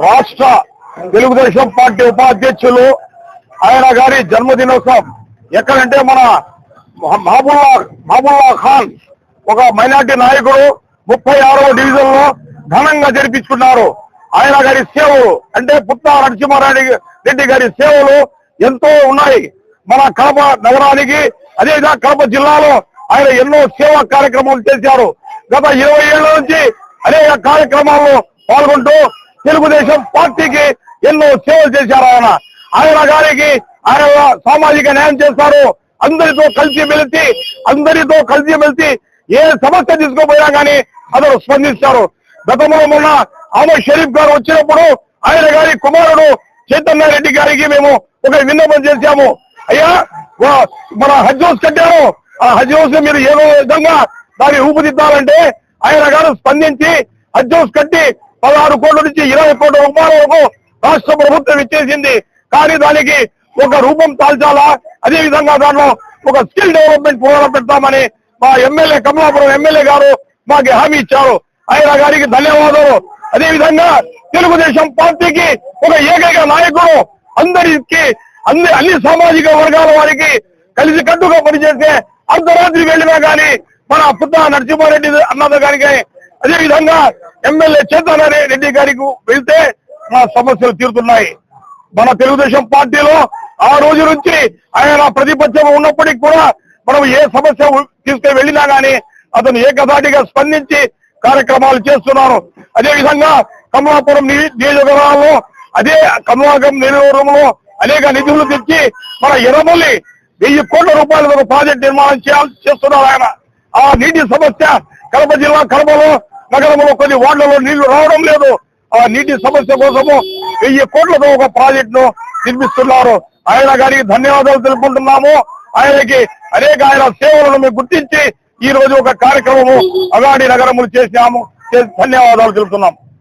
రాష్ట్ర తెలుగుదేశం పార్టీ ఉపాధ్యక్షులు ఆయన గారి జన్మదినోత్సవం. ఎక్కడంటే మన మహ- మహబూల్లా మహబూల్లా ఖాన్ ఒక మైనార్టీ నాయకుడు ముప్పై ఆరవ డివిజన్లో ఘనంగా జరిపించుకున్నారు. ఆయన గారి సేవలు అంటే పుత్త నరసింహారెడ్డి రెడ్డి గారి సేవలు ఎంతో ఉన్నాయి. మన కడప నగరానికి అదేవిధంగా కడప జిల్లాలో ఆయన ఎన్నో సేవా కార్యక్రమాలు చేశారు. గత ఇరవై ఏళ్ళ నుంచి అనేక కార్యక్రమాల్లో పాల్గొంటూ తెలుగుదేశం పార్టీకి ఎన్నో సేవలు చేశారు ఆయన. ఆయన గారికి ఆయన సామాజిక న్యాయం చేస్తారు. అందరితో కలిసి మెలిసి అందరితో కలిసి మెలిసి ఏ సమస్య తీసుకోపోయినా కానీ అతను స్పందిస్తారు. గతంలో మొన్న అహ్మద్ షరీఫ్ గారు వచ్చినప్పుడు ఆయన గారి కుమారుడు చైతన్య రెడ్డి గారికి మేము ఒక విన్నపం చేశాము. అయ్యా వా- మన హజ్ హౌస్ కట్టారు. ఆ హజ్ హౌస్ మీరు ఏదో విధంగా దాన్ని రూపుదిద్దాలంటే ఆయన గారు స్పందించి హజ్ హౌస్ కట్టి పదహారు కోట్ల నుంచి ఇరవై కోట్ల రూపాయల వరకు రాష్ట్ర ప్రభుత్వం ఇచ్చేసింది. కానీ దానికి ఒక రూపం తాల్చాలా? అదే విధంగా దాంట్లో ఒక స్కిల్ డెవలప్మెంట్ ప్రోగ్రాం పెడతామని మా ఎమ్మెల్యే కమలాపురం ఎమ్మెల్యే గారు మాకు హామీ ఇచ్చారు. ఆయన గారికి ధన్యవాదాలు. అదే విధంగా తెలుగుదేశం పార్టీకి ఒక ఏకైక నాయకుడు అందరికి అన్ని అన్ని సామాజిక వర్గాల వారికి కలిసి కట్టుగా పనిచేస్తే అర్ధరాత్రి వెళ్ళినా కానీ మన పుత్త నరసింహారెడ్డి అన్నది గారికి అదే విధంగా ఎమ్మెల్యే చేతన రెడ్డి గారికి వెళ్తే మా సమస్యలు తీరుతున్నాయి. మన తెలుగుదేశం పార్టీలో ఆ రోజు నుంచి ఆయన ప్రతిపక్షం ఉన్నప్పటికీ కూడా మనం ఏ సమస్య తీసుకుని వెళ్ళినా గానీ అతను ఏకదాటిగా స్పందించి కార్యక్రమాలు చేస్తున్నారు. అదే విధంగా కమలాపురం నియోజకవర్గంలో అదే కమలాపురం నియోజకవర్గంలో అనేక నిధులు తెచ్చి మన ఎర్రమల్లి వెయ్యి కోట్ల రూపాయల ఒక ప్రాజెక్ట్ నిర్మాణం చేయాల్సి చేస్తున్నారు ఆయన. ఆ నీటి సమస్య కడప జిల్లా కడపలో నగరంలో కొన్ని వార్డులలో నీళ్ళు రావడం లేదు. ఆ నీటి సమస్య కోసము వెయ్యి కోట్లతో ఒక ప్రాజెక్ట్ను నిర్మిస్తున్నారు. ఆయన గారికి ధన్యవాదాలు తెలుపుకుంటున్నాము. ఆయనకి అనేక ఆయన సేవలను మేము గుర్తించి ఈ రోజు ఒక కార్యక్రమము అగాడి నగరములు చేసినాము ధన్యవాదాలు తెలుపుతున్నాం.